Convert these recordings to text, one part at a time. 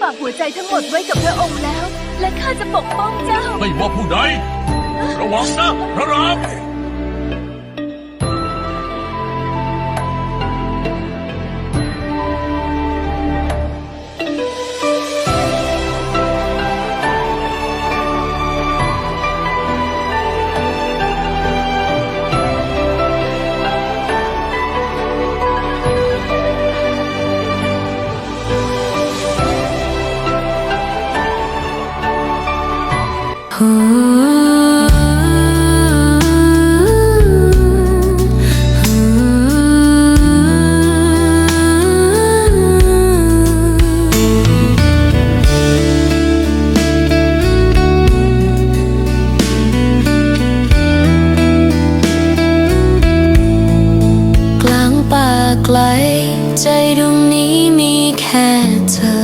ฝากหัวใจทั้งหมดไว้กับพระองค์แล้ว และข้าจะปกป้องเจ้า ไม่ว่าผู้ใดระวังนะพระราม ไกลใจดวงนี้มีแค่เธอ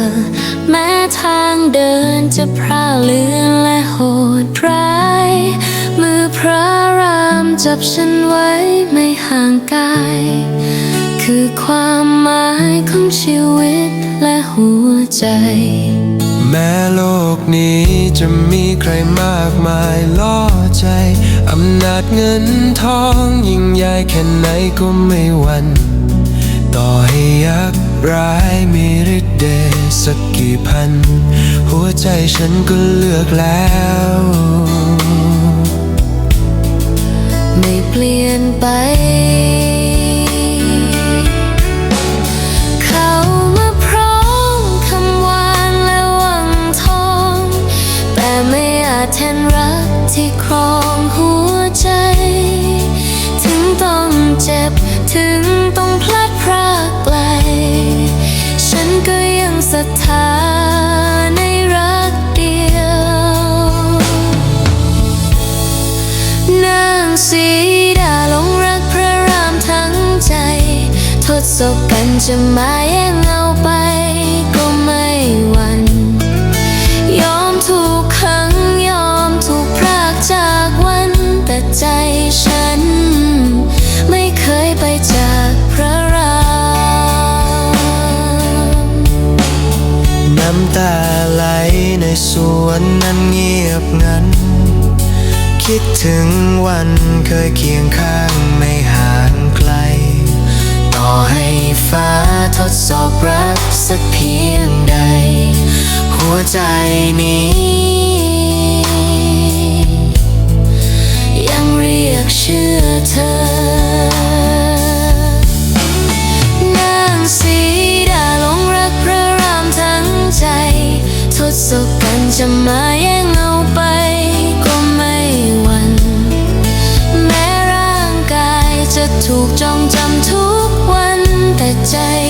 แม้ทางเดินจะพร่าเลือนและ ร้าย มือพระรามจับฉันไว้ไม่ห่างกาย คือความหมายของชีวิตและหัวใจ แม้โลกนี้จะมีใครมากมายล่อใจ อำนาจเงินทองยิ่งใหญ่แค่ไหนก็ไม่หวันต่อให้ยักษ์ ร้ายมีฤทธิ์เดชสักกี่พัน หัวใจฉันก็เลือกแล้ว ไม่เปลี่ยนไปเขามาพร้อมคำหวานและหวังทองแต่ไม่อาจแทนรักที่ครองหัวใจ ถึงต้องเจ็บถึง ดสบกันจะมาแย่งเอาไปก็ไม่หวั่นยอมถูกขังยอมถูกพรากจากวันแต่ใจฉัน ไม่เคยไปจากพระรามน้ำตาไหลในสวนนั้นเงียบงัน คิดถึงวันเคยเคียงข้างไม่ห่าง อให้ฟ้าทดสอบรักสักเพียงใด หัวใจนี้ ยังเรียกชื่อเธอนางสีดาหลงรักพระรามทั้งใจ ทดสอบกันจะมาแย่งเอาไปก็ไม่หวั่นแม้ร่างกายจะถูกจองจำทุก ใจ